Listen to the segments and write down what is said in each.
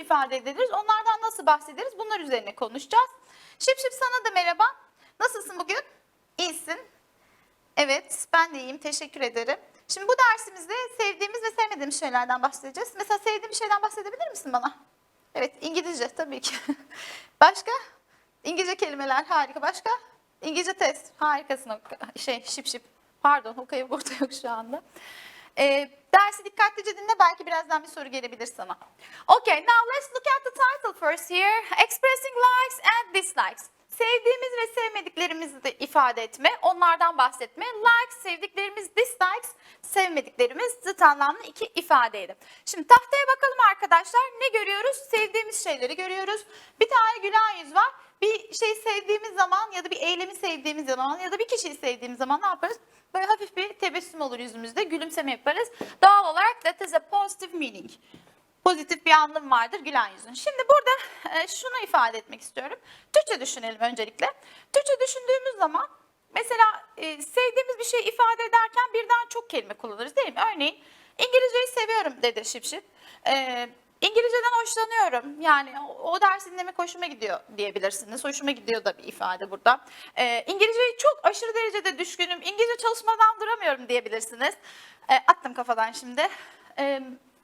ifade ederiz? Onlardan nasıl bahsederiz? Bunlar üzerine konuşacağız. Şıp şıp sana da merhaba. Nasılsın bugün? İyisin. Evet, ben de iyiyim. Teşekkür ederim. Şimdi bu dersimizde sevdiğimiz ve sevmediğimiz şeylerden bahsedeceğiz. Mesela sevdiğin bir şeyden bahsedebilir misin bana? Evet, İngilizce tabii ki. Başka? İngilizce kelimeler harika. Başka? İngilizce test. Harikasın. Şey, şıp şıp. Pardon, Hokayı burada yok şu anda. Ee, dersi dikkatlice dinle. Belki birazdan bir soru gelebilir sana. Okay, now let's look at the title first here. Expressing likes and dislikes. Sevdiğimiz ve sevmediklerimizi de ifade etme, onlardan bahsetme. Likes, sevdiklerimiz, dislikes, sevmediklerimiz zıt anlamlı iki ifadeydi. Şimdi tahtaya bakalım arkadaşlar. Ne görüyoruz? Sevdiğimiz şeyleri görüyoruz. Bir tane gülen yüz var. Bir şey sevdiğimiz zaman ya da bir eylemi sevdiğimiz zaman ya da bir kişiyi sevdiğimiz zaman ne yaparız? Böyle hafif bir tebessüm olur yüzümüzde, gülümseme yaparız. Doğal olarak that is a positive meaning pozitif bir anlam vardır gülen yüzün. Şimdi burada e, şunu ifade etmek istiyorum. Türkçe düşünelim öncelikle. Türkçe düşündüğümüz zaman mesela e, sevdiğimiz bir şey ifade ederken birden çok kelime kullanırız değil mi? Örneğin İngilizceyi seviyorum dedi Şıp Şıp. İngilizceden hoşlanıyorum. Yani o, o dersi dinlemek hoşuma gidiyor diyebilirsiniz. Hoşuma gidiyor da bir ifade burada. E, İngilizceyi çok aşırı derecede düşkünüm. İngilizce çalışmadan duramıyorum diyebilirsiniz. E, attım kafadan şimdi. E,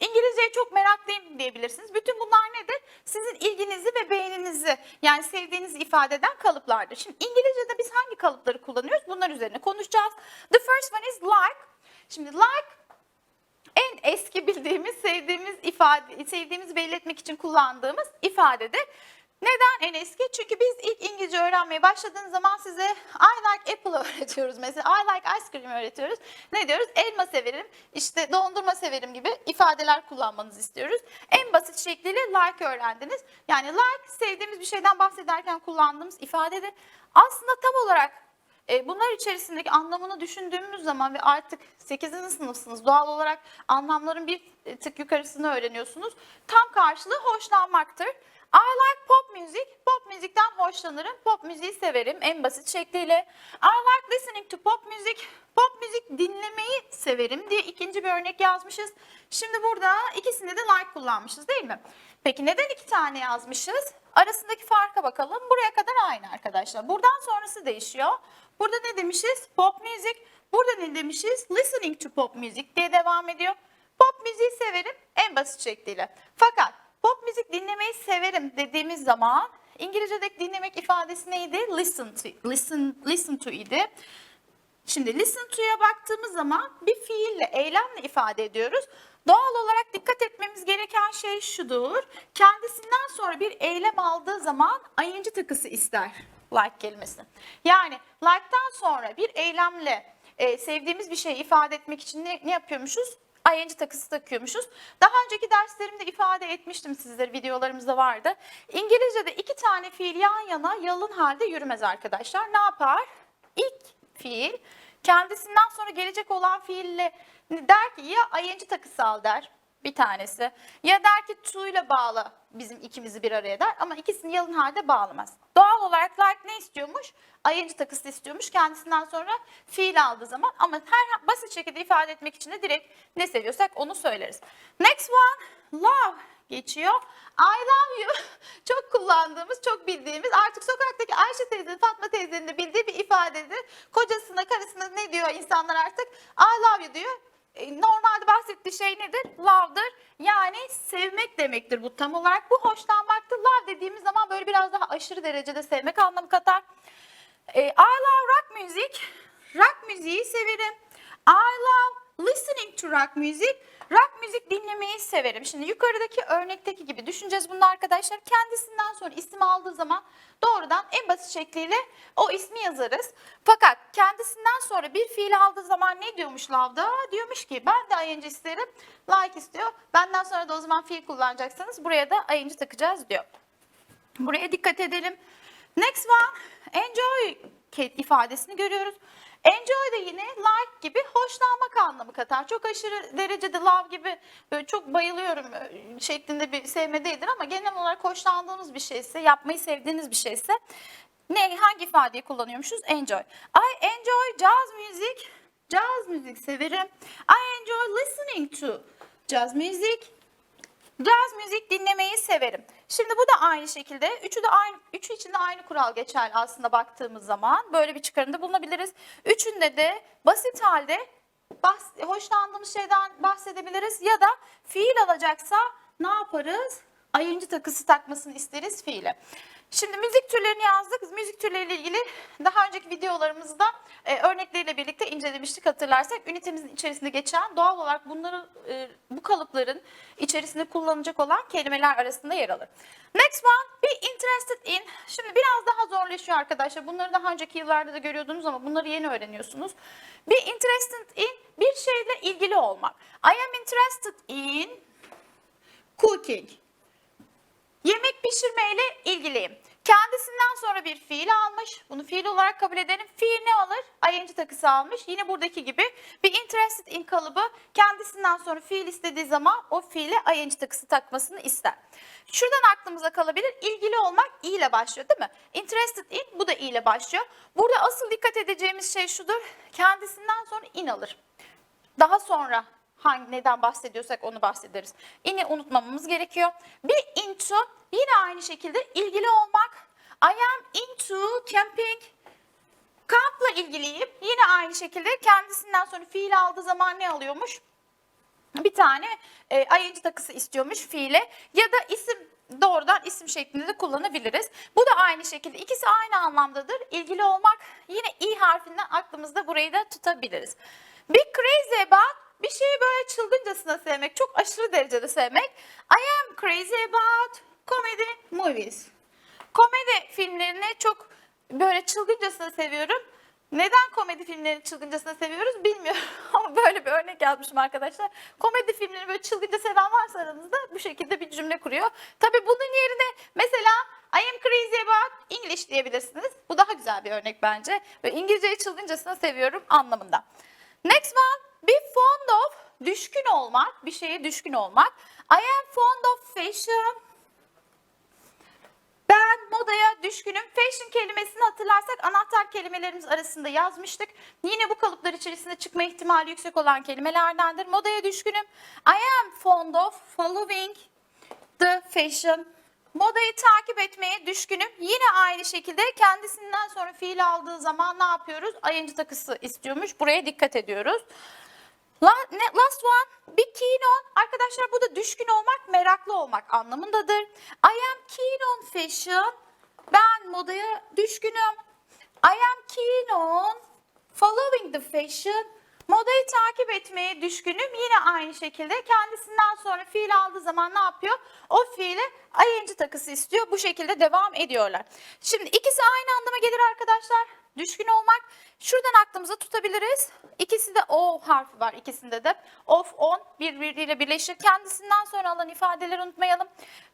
İngilizceye çok meraklıyım diyebilirsiniz. Bütün bunlar nedir? Sizin ilginizi ve beğeninizi yani sevdiğinizi ifade eden kalıplardır. Şimdi İngilizce'de biz hangi kalıpları kullanıyoruz? Bunlar üzerine konuşacağız. The first one is like. Şimdi like en eski bildiğimiz, sevdiğimiz ifade, sevdiğimizi belli etmek için kullandığımız ifadedir. Neden en eski? Çünkü biz ilk İngilizce öğrenmeye başladığınız zaman size I like apple öğretiyoruz mesela. I like ice cream öğretiyoruz. Ne diyoruz? Elma severim, işte dondurma severim gibi ifadeler kullanmanızı istiyoruz. En basit şekliyle like öğrendiniz. Yani like sevdiğimiz bir şeyden bahsederken kullandığımız ifadedir. Aslında tam olarak e, Bunlar içerisindeki anlamını düşündüğümüz zaman ve artık 8. sınıfsınız doğal olarak anlamların bir e, tık yukarısını öğreniyorsunuz. Tam karşılığı hoşlanmaktır. I like pop music. Pop müzikten hoşlanırım. Pop müziği severim en basit şekliyle. I like listening to pop music. Pop müzik dinlemeyi severim diye ikinci bir örnek yazmışız. Şimdi burada ikisinde de like kullanmışız değil mi? Peki neden iki tane yazmışız? Arasındaki farka bakalım. Buraya kadar aynı arkadaşlar. Buradan sonrası değişiyor. Burada ne demişiz? Pop music. Burada ne demişiz? Listening to pop music diye devam ediyor. Pop müziği severim en basit şekliyle. Fakat pop müzik dinlemeyi severim dediğimiz zaman İngilizce'deki dinlemek ifadesi neydi? Listen to, listen, listen to idi. Şimdi listen to'ya baktığımız zaman bir fiille, eylemle ifade ediyoruz. Doğal olarak dikkat etmemiz gereken şey şudur. Kendisinden sonra bir eylem aldığı zaman ing takısı ister like kelimesi. Yani like'tan sonra bir eylemle e, sevdiğimiz bir şeyi ifade etmek için ne, ne yapıyormuşuz? ing takısı takıyormuşuz. Daha önceki derslerimde ifade etmiştim sizlere, videolarımızda vardı. İngilizce'de iki tane fiil yan yana yalın halde yürümez arkadaşlar. Ne yapar? İlk fiil kendisinden sonra gelecek olan fiille der ki ya ing takısı al der bir tanesi. Ya der ki to ile bağla bizim ikimizi bir araya der ama ikisini yalın halde bağlamaz. Doğal olarak like ne istiyormuş? ing takısı istiyormuş kendisinden sonra fiil aldığı zaman ama her basit şekilde ifade etmek için de direkt ne seviyorsak onu söyleriz. Next one love geçiyor. I love you çok kullandığımız, çok bildiğimiz artık sokaktaki Ayşe teyzenin, Fatma teyzenin de bildiği bir ifadedir. Kocasına, karısına ne diyor insanlar artık? I love you diyor. E, Normalde bahsettiği şey nedir? Love'dır. Yani sevmek demektir bu tam olarak. Bu hoşlanmaktır. Love dediğimiz zaman böyle biraz daha aşırı derecede sevmek anlamı katar. E, I love rock music. Rock müziği severim. I love listening to rock music. Rock müzik dinlemeyi severim. Şimdi yukarıdaki örnekteki gibi düşüneceğiz bunu arkadaşlar. Kendisinden sonra isim aldığı zaman doğrudan en basit şekliyle o ismi yazarız. Fakat kendisinden sonra bir fiil aldığı zaman ne diyormuş Lavda? Diyormuş ki ben de ing isterim. Like istiyor. Benden sonra da o zaman fiil kullanacaksanız buraya da ing takacağız diyor. Buraya dikkat edelim. Next one, enjoy ifadesini görüyoruz. Enjoy da yine like gibi hoşlanmak anlamı katar. Çok aşırı derecede love gibi çok bayılıyorum e, şeklinde bir sevme değildir ama genel olarak hoşlandığınız bir şeyse, yapmayı sevdiğiniz bir şeyse ne hangi ifadeyi kullanıyormuşuz? Enjoy. I enjoy jazz music. Caz müzik severim. I enjoy listening to jazz music. Caz müzik dinlemeyi severim. Şimdi bu da aynı şekilde. Üçü de aynı, üçü için de aynı kural geçerli aslında baktığımız zaman. Böyle bir çıkarımda bulunabiliriz. Üçünde de basit halde bahs hoşlandığımız şeyden bahsedebiliriz ya da fiil alacaksa ne yaparız? Ayıncı takısı takmasını isteriz fiile. Şimdi müzik türlerini yazdık. Müzik türleriyle ilgili daha önceki videolarımızda e, örnekleriyle birlikte incelemiştik hatırlarsak. Ünitemizin içerisinde geçen doğal olarak bunları e, bu kalıpların içerisinde kullanılacak olan kelimeler arasında yer alır. Next one, be interested in. Şimdi biraz daha zorlaşıyor arkadaşlar. Bunları daha önceki yıllarda da görüyordunuz ama bunları yeni öğreniyorsunuz. Be interested in bir şeyle ilgili olmak. I am interested in cooking. Yemek pişirmeyle ilgiliyim. Kendisinden sonra bir fiil almış. Bunu fiil olarak kabul edelim. Fiil ne alır? ING takısı almış. Yine buradaki gibi bir interested in kalıbı kendisinden sonra fiil istediği zaman o fiile ING takısı takmasını ister. Şuradan aklımıza kalabilir. İlgili olmak i ile başlıyor değil mi? Interested in bu da i ile başlıyor. Burada asıl dikkat edeceğimiz şey şudur. Kendisinden sonra in alır. Daha sonra hangi neden bahsediyorsak onu bahsederiz. Yine unutmamamız gerekiyor. Bir into yine aynı şekilde ilgili olmak. I am into camping. Kampla ilgiliyim. Yine aynı şekilde kendisinden sonra fiil aldığı zaman ne alıyormuş? Bir tane e, ing takısı istiyormuş fiile ya da isim doğrudan isim şeklinde de kullanabiliriz. Bu da aynı şekilde ikisi aynı anlamdadır. İlgili olmak yine i harfinden aklımızda burayı da tutabiliriz. Be crazy about bir şeyi böyle çılgıncasına sevmek, çok aşırı derecede sevmek. I am crazy about comedy movies. Komedi filmlerini çok böyle çılgıncasına seviyorum. Neden komedi filmlerini çılgıncasına seviyoruz bilmiyorum ama böyle bir örnek yazmışım arkadaşlar. Komedi filmlerini böyle çılgınca seven varsa aranızda bu şekilde bir cümle kuruyor. Tabii bunun yerine mesela I am crazy about English diyebilirsiniz. Bu daha güzel bir örnek bence. Ve İngilizceyi çılgıncasına seviyorum anlamında. Next one, be fond of, düşkün olmak, bir şeye düşkün olmak. I am fond of fashion. Ben modaya düşkünüm. Fashion kelimesini hatırlarsak anahtar kelimelerimiz arasında yazmıştık. Yine bu kalıplar içerisinde çıkma ihtimali yüksek olan kelimelerdendir. Modaya düşkünüm. I am fond of following the fashion. Modayı takip etmeye düşkünüm. Yine aynı şekilde kendisinden sonra fiil aldığı zaman ne yapıyoruz? ING takısı istiyormuş. Buraya dikkat ediyoruz. Last one, be keen on. Arkadaşlar bu da düşkün olmak, meraklı olmak anlamındadır. I am keen on fashion. Ben modaya düşkünüm. I am keen on following the fashion. Modayı takip etmeye düşkünüm. Yine aynı şekilde kendisinden sonra fiil aldığı zaman ne yapıyor? O fiile ing takısı istiyor. Bu şekilde devam ediyorlar. Şimdi ikisi aynı anlama gelir arkadaşlar. Düşkün olmak. Şuradan aklımıza tutabiliriz. İkisi de o harfi var ikisinde de. Of, on birbiriyle birleşir. Kendisinden sonra alan ifadeleri unutmayalım.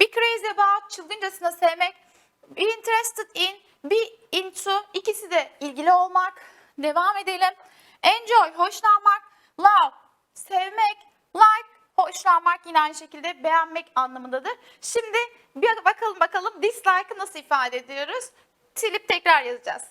Be crazy about, çılgıncasına sevmek. Be interested in, be into. ikisi de ilgili olmak. Devam edelim. Enjoy, hoşlanmak. Love, sevmek. Like, hoşlanmak yine aynı şekilde beğenmek anlamındadır. Şimdi bir bakalım bakalım dislike'ı nasıl ifade ediyoruz? Silip tekrar yazacağız.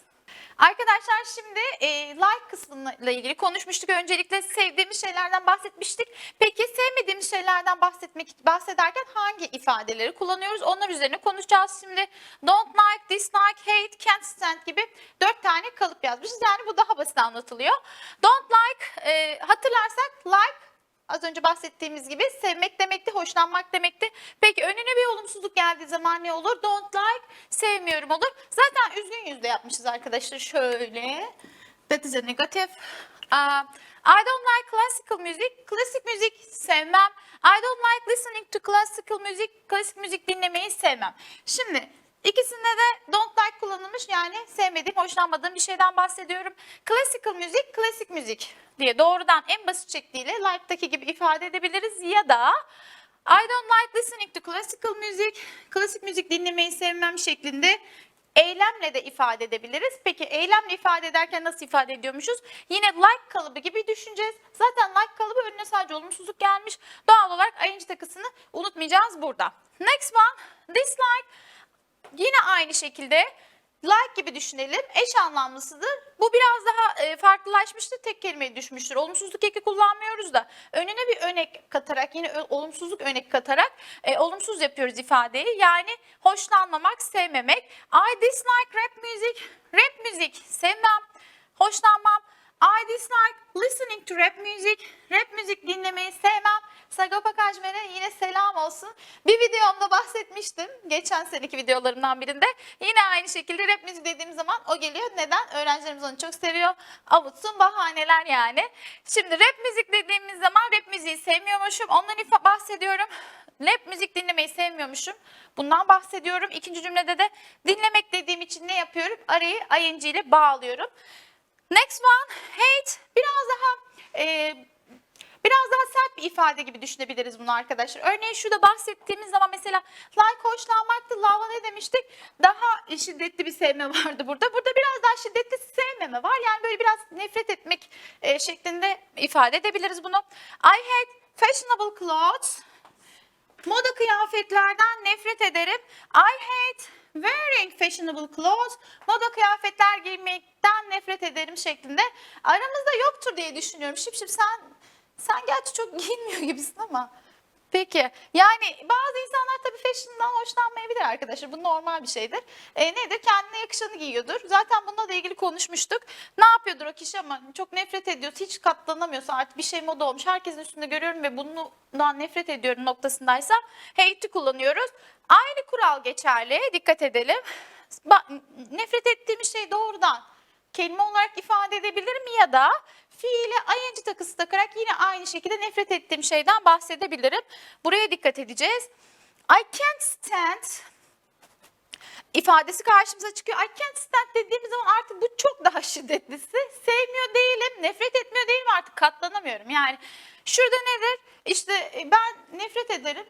Arkadaşlar şimdi e, like kısmıyla ilgili konuşmuştuk. Öncelikle sevdiğimiz şeylerden bahsetmiştik. Peki sevmediğimiz şeylerden bahsetmek bahsederken hangi ifadeleri kullanıyoruz? Onlar üzerine konuşacağız şimdi. Don't like, dislike, hate, can't stand gibi dört tane kalıp yazmışız. Yani bu daha basit anlatılıyor. Don't like, e, hatırlarsak like Az önce bahsettiğimiz gibi sevmek demekti, hoşlanmak demekti. Peki önüne bir olumsuzluk geldiği zaman ne olur? Don't like, sevmiyorum olur. Zaten üzgün yüzle yapmışız arkadaşlar şöyle. That is a negative. Uh, I don't like classical music. Klasik müzik sevmem. I don't like listening to classical music. Klasik müzik dinlemeyi sevmem. Şimdi ikisinde de don't like kullanılmış yani sevmediğim, hoşlanmadığım bir şeyden bahsediyorum. Classical müzik, klasik müzik diye doğrudan en basit şekliyle like'daki gibi ifade edebiliriz ya da I don't like listening to classical music. Klasik müzik dinlemeyi sevmem şeklinde eylemle de ifade edebiliriz. Peki eylemle ifade ederken nasıl ifade ediyormuşuz? Yine like kalıbı gibi düşüneceğiz. Zaten like kalıbı önüne sadece olumsuzluk gelmiş. Doğal olarak ing takısını unutmayacağız burada. Next one, dislike. Yine aynı şekilde like gibi düşünelim. Eş anlamlısıdır. Bu biraz daha e, farklılaşmıştır. Tek kelimeye düşmüştür. Olumsuzluk eki kullanmıyoruz da önüne bir önek katarak yine olumsuzluk önek katarak e, olumsuz yapıyoruz ifadeyi. Yani hoşlanmamak, sevmemek. I dislike rap music. Rap müzik sevmem, hoşlanmam. I dislike listening to rap music. Rap müzik dinlemeyi sevmem. Sagopa Kajmer'e yine selam olsun. Bir videomda bahsetmiştim. Geçen seneki videolarımdan birinde. Yine aynı şekilde rap müzik dediğim zaman o geliyor. Neden? Öğrencilerimiz onu çok seviyor. Avutsun bahaneler yani. Şimdi rap müzik dediğimiz zaman rap müziği sevmiyormuşum. Ondan bahsediyorum. Rap müzik dinlemeyi sevmiyormuşum. Bundan bahsediyorum. İkinci cümlede de dinlemek dediğim için ne yapıyorum? Arayı ing ile bağlıyorum. Next one, hate. Biraz daha e, biraz daha sert bir ifade gibi düşünebiliriz bunu arkadaşlar. Örneğin şurada bahsettiğimiz zaman mesela like hoşlanmaktı, love'a ne demiştik? Daha şiddetli bir sevme vardı burada. Burada biraz daha şiddetli sevmeme var. Yani böyle biraz nefret etmek e, şeklinde ifade edebiliriz bunu. I hate fashionable clothes. Moda kıyafetlerden nefret ederim. I hate wearing fashionable clothes. Moda kıyafetler giymekten nefret ederim şeklinde. Aramızda yoktur diye düşünüyorum. Şip şip sen sen gerçi çok giyinmiyor gibisin ama. Peki yani bazı insanlar tabii fashion'dan hoşlanmayabilir arkadaşlar. Bu normal bir şeydir. E, nedir? Kendine yakışanı giyiyordur. Zaten bununla da ilgili konuşmuştuk. Ne yapıyordur o kişi ama çok nefret ediyorsa, hiç katlanamıyorsa artık bir şey moda olmuş. Herkesin üstünde görüyorum ve bundan nefret ediyorum noktasındaysa hate'i kullanıyoruz. Aynı kural geçerli. Dikkat edelim. Nefret ettiğimiz şey doğrudan kelime olarak ifade edebilirim ya da fiile ing takısı takarak yine aynı şekilde nefret ettiğim şeyden bahsedebilirim. Buraya dikkat edeceğiz. I can't stand ifadesi karşımıza çıkıyor. I can't stand dediğimiz zaman artık bu çok daha şiddetlisi. Sevmiyor değilim, nefret etmiyor değilim artık katlanamıyorum. Yani şurada nedir? İşte e, ben nefret ederim.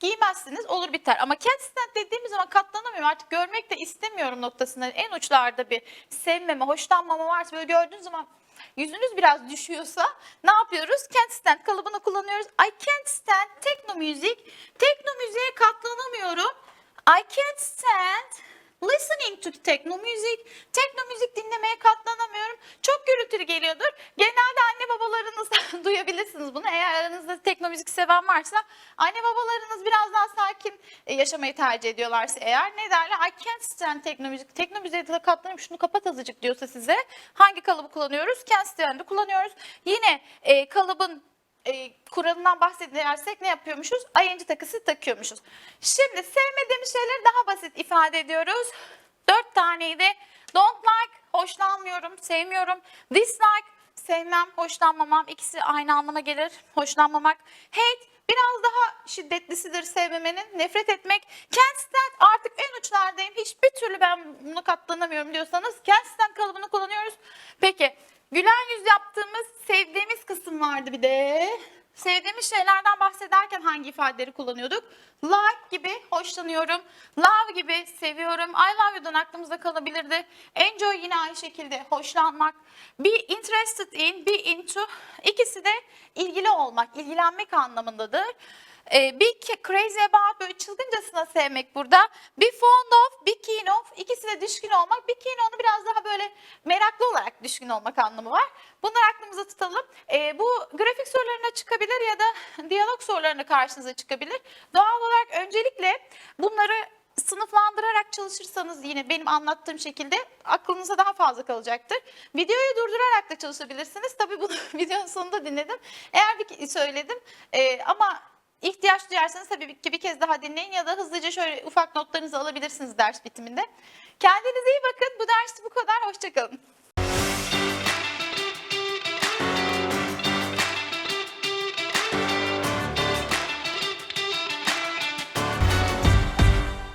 Giymezsiniz olur biter. Ama can't stand dediğimiz zaman katlanamıyorum artık görmek de istemiyorum noktasında en uçlarda bir sevmeme, hoşlanmama varsa böyle gördüğünüz zaman yüzünüz biraz düşüyorsa ne yapıyoruz? Can't stand kalıbını kullanıyoruz. I can't stand techno music. Tekno müziğe katlanamıyorum. I can't stand listening to techno music. Tekno müzik dinlemeye katlanamıyorum. Çok gürültülü geliyordur. Genelde anne babalarınız duyabilirsiniz bunu. Eğer aranızda tekno müzik seven varsa anne babalarınız biraz daha sakin e, yaşamayı tercih ediyorlarsa eğer ne derler? I can't stand techno müzik. Tekno müziğe de katlanıyorum. Şunu kapat azıcık diyorsa size. Hangi kalıbı kullanıyoruz? Can't stand'ı kullanıyoruz. Yine e, kalıbın e, kuralından bahsedersek ne yapıyormuşuz? ing takısı takıyormuşuz. Şimdi sevmediğimiz şeyleri daha basit ifade ediyoruz. Dört taneydi. Don't like, hoşlanmıyorum, sevmiyorum. Dislike, sevmem, hoşlanmamam. İkisi aynı anlama gelir. Hoşlanmamak. Hate, biraz daha şiddetlisidir sevmemenin. Nefret etmek. Can't stand, artık en uçlardayım. Hiçbir türlü ben buna katlanamıyorum diyorsanız can't stand kalıbını kullanıyoruz. Peki, gülen yüz yaptığımız, sevdiğimiz kısım vardı bir de. Sevdiğimiz şeylerden bahsederken hangi ifadeleri kullanıyorduk? Like gibi hoşlanıyorum. Love gibi seviyorum. I love you'dan aklımızda kalabilirdi. Enjoy yine aynı şekilde hoşlanmak. Be interested in, be into. İkisi de ilgili olmak, ilgilenmek anlamındadır. Ee, ki- crazy about böyle çılgıncasına sevmek burada. Be fond of, be keen of. İkisi de düşkün olmak. Be keen onu biraz daha böyle meraklı olarak düşkün olmak anlamı var. Bunları aklımıza tutalım. Ee, bu grafik sorularına çıkabilir ya da diyalog sorularına karşınıza çıkabilir. Doğal olarak öncelikle bunları sınıflandırarak çalışırsanız yine benim anlattığım şekilde aklınıza daha fazla kalacaktır. Videoyu durdurarak da çalışabilirsiniz. Tabii bunu videonun sonunda dinledim. Eğer bir söyledim Ee, ama ihtiyaç duyarsanız tabii ki bir kez daha dinleyin ya da hızlıca şöyle ufak notlarınızı alabilirsiniz ders bitiminde. Kendinize iyi bakın. Bu ders bu kadar. Hoşçakalın.